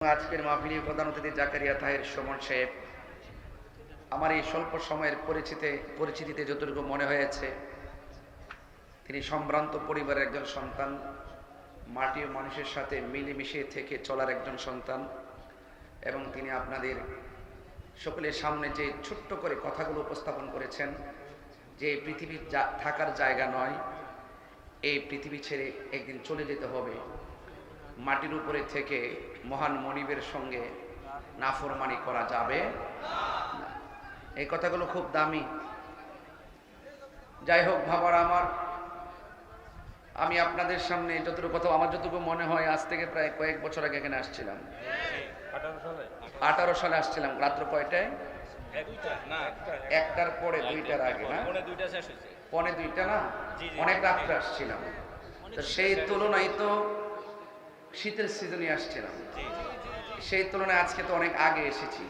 আজকের মাহফিলি প্রধান অতিথি জাকারিয়া তাহের সুমন সাহেব, আমার এই স্বল্প সময়ের পরিচিতি, পরিচিতিতে যতটুকু মনে হয়েছে, তিনি সম্ভ্রান্ত পরিবারের একজন সন্তান, মাটি মানুষের সাথে মিলেমিশে থেকে চলার একজন সন্তান, এবং তিনি আপনাদের সকলের সামনে যে ছোট্ট করে কথাগুলো উপস্থাপন করেছেন, যে এই পৃথিবী থাকার জায়গা নয়, এই পৃথিবী ছেড়ে একদিন চলে যেতে হবে। মাটির উপরে থেকে মহান মনিবের সঙ্গে নাফরমানি করা যাবে এই কথাগুলো খুব দামি। যাই হোক ভাবার আমার আমি আপনাদের সামনে যতটুকু কথা আমার যতটুকু মনে হয় আজ থেকে প্রায় কয়েক বছর আগে এখানে আসছিলাম। আঠারো সালে আসছিলাম রাত্র কয়টায়? একটার পরে দুইটার আগে না? পৌনে দুইটা না। অনেক রাত্রে আসছিলাম। তো সেই তুলনায় তো শীতের সিজনে আসছিলাম সেই তুলনায় আজকে তো অনেক আগে এসেছি।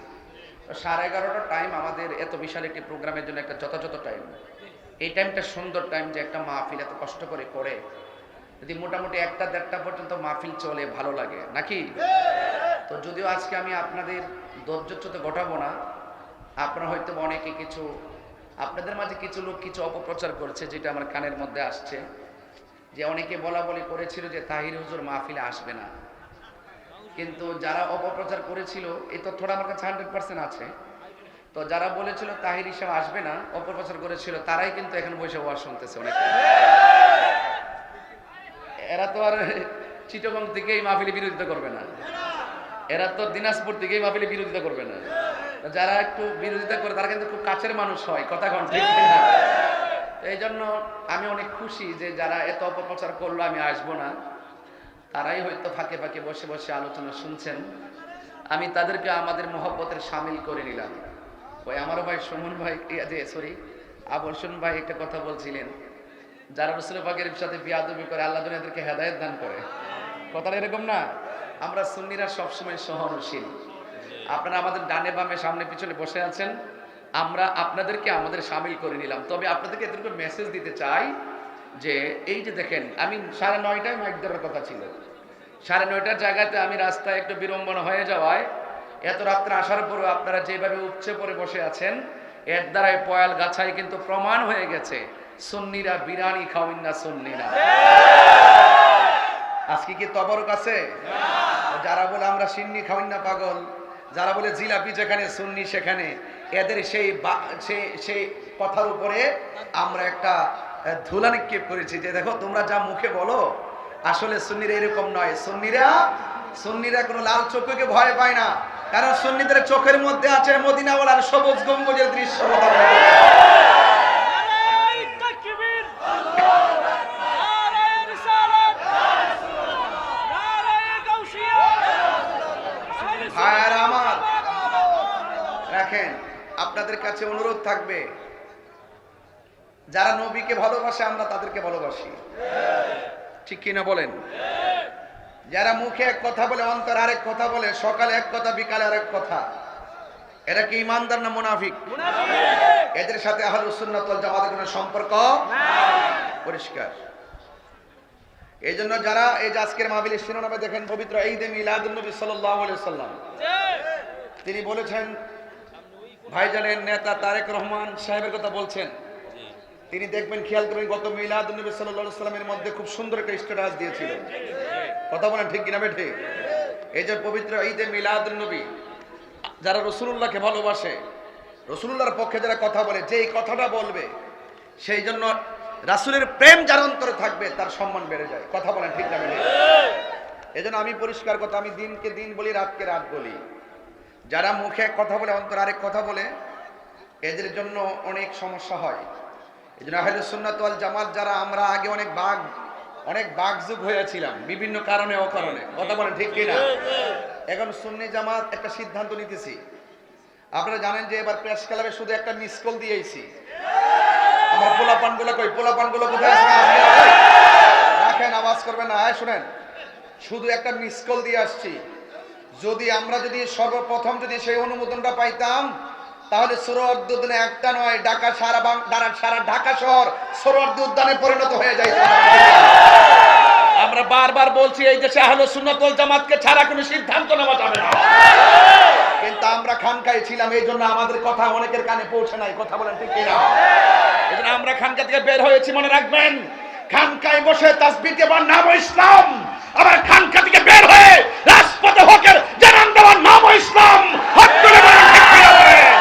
তো সাড়ে এগারোটা টাইম আমাদের এত বিশাল একটি প্রোগ্রামের জন্য একটা যথাযথ টাইম এই টাইমটা সুন্দর টাইম যে একটা মাহফিল এত কষ্ট করে করে। যদি মোটামুটি একটা দেড়টা পর্যন্ত মাহফিল চলে ভালো লাগে। নাকি? তো যদিও আজকে আমি আপনাদের ধৈর্যচ্যুত ঘটাবো না আপনারা হয়তো অনেকে কিছু আপনাদের মাঝে কিছু লোক কিছু অপপ্রচার করছে যেটা আমার কানের মধ্যে আসছে। যে অনেকে বলা বলি করেছিল যে তাহির হুজুর মাহফিলে আসবে না। কিন্তু যারা অপপ্রচার করেছিল, এই তথ্যটা আমার কাছে হান্ড্রেড পার্সেন্ট আছে। তো যারা বলেছিল তাহির হিসাব আসবে না, অপপ্রচার করেছিল, তারাই কিন্তু এখন বসে ওয়াজ শুনতেছে অনেকে। এরা তো আর চিটগং থেকেই মাহফিলি বিরোধিতা করবে না। এরা তো দিনাজপুর থেকেই মাহফিলি বিরোধিতা করবে না। যারা একটু বিরোধিতা করে, তারা কিন্তু খুব কাছের মানুষ হয়, কথা কন ঠিক না এই জন্য আমি অনেক খুশি যে যারা এত অপপ্রচার করল, আমি আসব না। তারাই হয়তো ফাঁকে ফাঁকে বসে বসে আলোচনা শুনছেন। আমি তাদেরকে আমাদের মহব্বতের সামিল করে নিলাম। ওই আমারও ভাই সুমন ভাই যে সরি আবর্ষণ ভাই একটা কথা বলছিলেন। যারা রসুল পাকের সাথে বিয়াদবি করে, আল্লাহ এদেরকে হেদায়ত দান করে। কথাটা এরকম না, আমরা সুন্নিরা সবসময় সহনশীল। আপনারা আমাদের ডানে বামে সামনে পিছনে বসে আছেন। আমরা আপনাদেরকে আমাদের সামিল করে নিলাম। তবে আপনাদেরকে এদেরকে মেসেজ দিতে চাই যে, এই যে দেখেন আমি সাড়ে নয়টায় মাইক দেওয়ার কথা ছিল। সাড়ে নয়টার জায়গাতে আমি রাস্তায় একটু বিড়ম্বনা হয়ে যাওয়ায় এত রাত্রে আসার পরেও আপনারা যেভাবে উপচে পড়ে বসে আছেন, এর দ্বারাই পয়াল গাছাই কিন্তু প্রমাণ হয়ে গেছে, সুন্নিরা বিরানি খাওয়ান না সুন্নিরা। আজকে কি তবরক আছে? যারা বলে আমরা সিন্নি খাওয়ান না পাগল, যারা বলে জিলাপি যেখানে, সুন্নি সেখানে এদের সেই সেই কথার উপরে আমরা একটা ধুলা নিক্ষেপ করেছি যে দেখো, তোমরা যা মুখে বলো, আসলে সুন্নিরা এরকম নয়। সুন্নিরা সুন্নিরা কোনো লাল চোখকে ভয় পায় না। কারণ সুন্নিদের চোখের মধ্যে আছে মদিনাওয়ালার সবুজ গম্বুজের দৃশ্য। কাছে অনুরোধ থাকবে, যারা নবীকে ভালোবাসে, আমরা তাদেরকে ভালোবাসি। ঠিক কিনা বলেন? যারা মুখে এক কথা বলে, অন্তর আরেক কথা বলে, সকালে এক কথা, বিকালে আরেক কথা, এরা কি ইমানদার না মুনাফিক? এদের সাথে আহলুস সুন্নাত ওয়াল জামাতের কোনো সম্পর্ক পরিষ্কার। এই জন্য যারা এই আজকের মাহবিলের শিরোনামে দেখেন, পবিত্র ঈদে মিলাদুন নবী সাল্লাম তিনি বলেছেন ভাইজানের নেতা তারেক রহমান সাহেবের কথা বলছেন। তিনি দেখবেন খেয়াল করবেন গত মিলাদুন নবী সাল্লাল্লাহু আলাইহি সাল্লামের মধ্যে খুব সুন্দর একটা স্ট্যাটাস দিয়েছিল। কথা বলেন ঠিক কিনা বেঠে? এই যে পবিত্র ঈদে মিলাদুন নবী যারা রসুল্লাহকে ভালোবাসে রসুল্লাহর পক্ষে যারা কথা বলে যে এই কথাটা বলবে সেই জন্য রাসূলের প্রেম যার অন্তরে থাকবে তার সম্মান বেড়ে যায়। কথা বলেন ঠিক না বেঠে? এই জন্য আমি পরিষ্কার কথা আমি দিনকে দিন বলি রাতকে রাত বলি। যারা মুখে কথা বলে অন্তর আরেক কথা বলে, এদের জন্য অনেক সমস্যা হয়। এই জন্য আহলে সুন্নাত ওয়াল জামাত যারা, আমরা আগে অনেক বাঘ অনেক বাঘ যুগ হয়েছিলাম, বিভিন্ন কারণে অকারণে। কথা বলেন ঠিক কিনা? এখন সুন্নি জামাত একটা সিদ্ধান্ত নিতেছি। আপনারা জানেন যে এবার প্রেস ক্লাবে শুধু একটা মিস কল দিয়েছি। আমার পোলাপানগুলো কই? পোলাপানগুলো কোথায়। রাখেন, আওয়াজ করবেন না। আয় শুনেন, শুধু একটা মিস কল দিয়ে আসছি। যদি আমরা যদি সর্বপ্রথম যদি সেই অনুমোদনটা পাইতাম, তাহলে সোহরাওয়ার্দী উদ্যানে একটা নয়, ঢাকা সারা বাং- সারা ঢাকা শহর সোহরাওয়ার্দী উদ্যানে পরিণত হয়ে যায় আমরা বারবার বলছি, এই দেশে আহলে সুন্নাতুল জামাতকে ছাড়া কোনো সিদ্ধান্ত নেওয়া যাবে না। কিন্তু আমরা খানকায় ছিলাম, এই জন্য আমাদের কথা অনেকের কানে পৌঁছে নাই, কথা বলেন ঠিক কিনা? এই জন্য আমরা খানকা থেকে বের হয়েছি, মনে রাখবেন। খানকায় বসে তাসবিহ দেওয়ার নাম ইসলাম, আবার খানকা থেকে বের হয়ে রাজপথে হকের জানান দেওয়ার নাম ইসলাম হক করে বলেন ঠিক কিনা বলেন?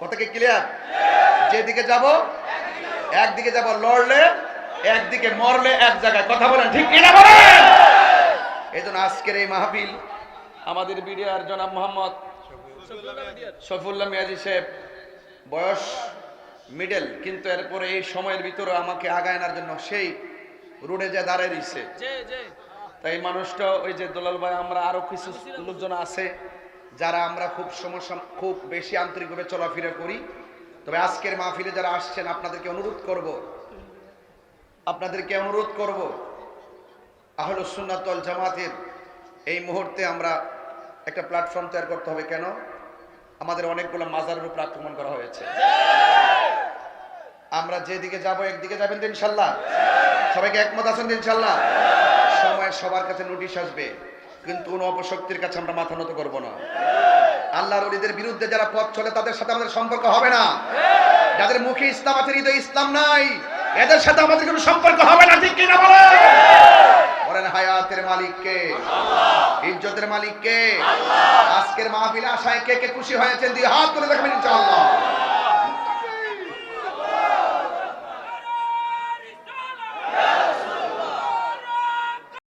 কথা কি ক্লিয়ার যেদিকে যাব একদিকে যাব লড়লে একদিকে মরলে এক জায়গায়। কথা বলেন ঠিক কিনা বলেন? এই জন্য আজকের এই মাহফিল আমাদের বিডিআর জনাব মোহাম্মদ শফিউল্লাহ মিয়াজি সাহেব বয়স মিডল কিন্তু এরপরে এই সময়ের ভিতরে আমাকে আগায় আনার জন্য সেই রোডে যে দাঁড়িয়ে দিচ্ছে তাই মানুষটা ওই যে দোলাল ভাই আমরা আরও কিছু লোকজন আছে যারা আমরা খুব সমস্যা খুব বেশি আন্তরিকভাবে চলাফেরা করি, তবে আজকের মাহফিলে যারা আসছেন, আপনাদেরকে অনুরোধ করব। আপনাদেরকে অনুরোধ করব আহল সুন্নাতল জামাতের এই মুহূর্তে আমরা একটা প্ল্যাটফর্ম তৈরি করতে হবে। কেন? আমাদের অনেকগুলো মাজারের উপর আক্রমণ করা হয়েছে। আমরা যেদিকে যাব, একদিকে যাবেন তো ইনশাল্লাহ? সবাইকে একমত আছেন ইনশাল্লাহ? সময় সবার কাছে নোটিশ আসবে। কিন্তু কোন অপশক্তির কাছে আমরা মাথা নত করব না। আল্লাহর অলিদের বিরুদ্ধে যারা পথ চলে, তাদের সাথে আমাদের সম্পর্ক হবে না। যাদের মুখে ইসলাম আছে, হৃদয়ে ইসলাম নাই, এদের সাথে আমাদের কোনো সম্পর্ক হবে না, ঠিক কিনা বলেন? বলেন, হায়াতের মালিক কে ইজ্জতের মালিক কে আজকের মাহফিল আশায় কে কে খুশি হয়েছেন দিয়ে হাত তুলে দেখবেন ইনশাআল্লাহ।